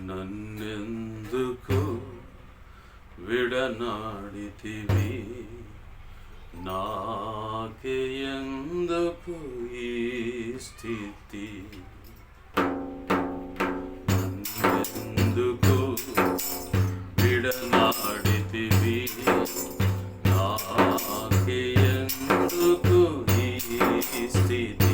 నన్నెందుకు విడనాడితివి? నాకే ఎందుకు ఈ స్థితి? నన్నెందుకు విడనాడితివి? నాకే ఎందుకు ఈ స్థితి?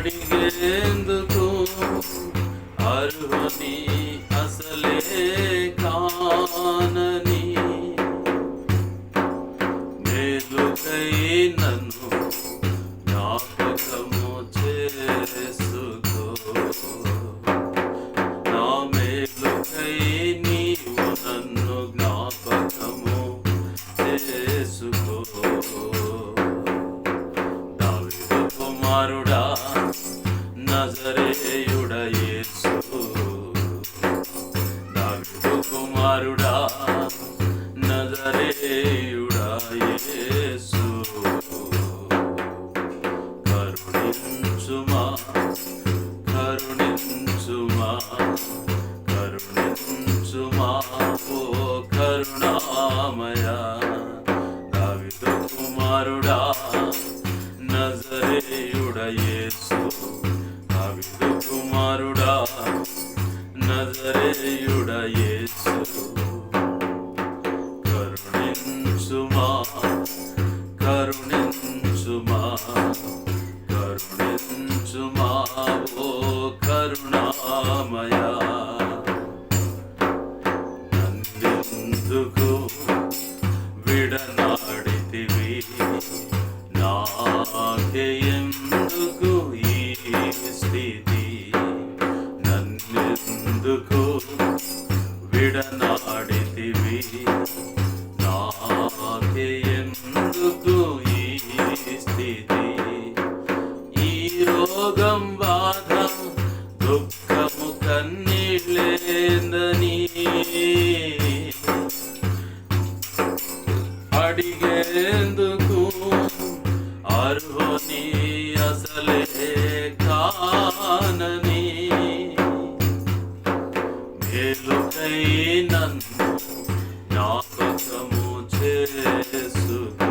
అడిగేందుకు అర్హుని అసలే కానని. మేలుకై నన్ను నజరేయుడ యేసు కుమారుడా నజరేయుడా యేసు. కరుణించుమా కరుణించుమా కరుణించుమా ఓ కరుణామయ. దావిదు కుమారుడా నజరేయుడ కుమారుడా నజరేయుడ యేసు. కరుణించుమా కరుణించుమా కరుణించుమా ఓ కరుణామయ. నన్నెందుకు విడనాడితివి నాకే విడనాడితివి. నాకే ఎందుకు ఈ స్థితి? ఈ రోగం బాధ దుఃఖము కన్నీళ్ళేందని అడిగేందుకు అర్హుని అసలే కానని. మేలుకై నన్ను జ్ఞాపకము చేసుకో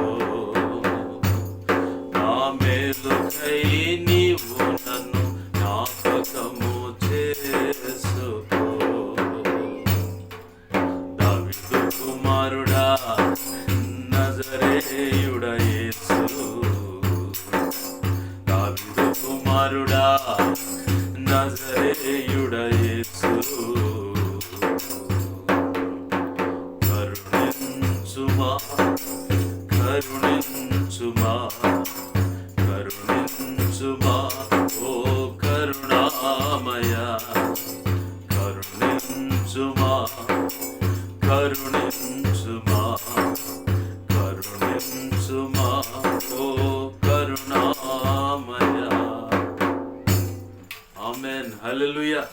నా మేలుకై నీవు నన్ను జ్ఞాపకము చేసుకో దావీదు కుమారుడా నజరేయుడ యేసు దావీదు కుమారుడా నజరేయుడ యేసు కరుణించుమా కరుణించుమా ఓ కరుణామయ. కరుణించుమా కరుణించుమా కరుణించుమా ఓ కరుణామయ. ఆమెన్. హల్లెలూయా.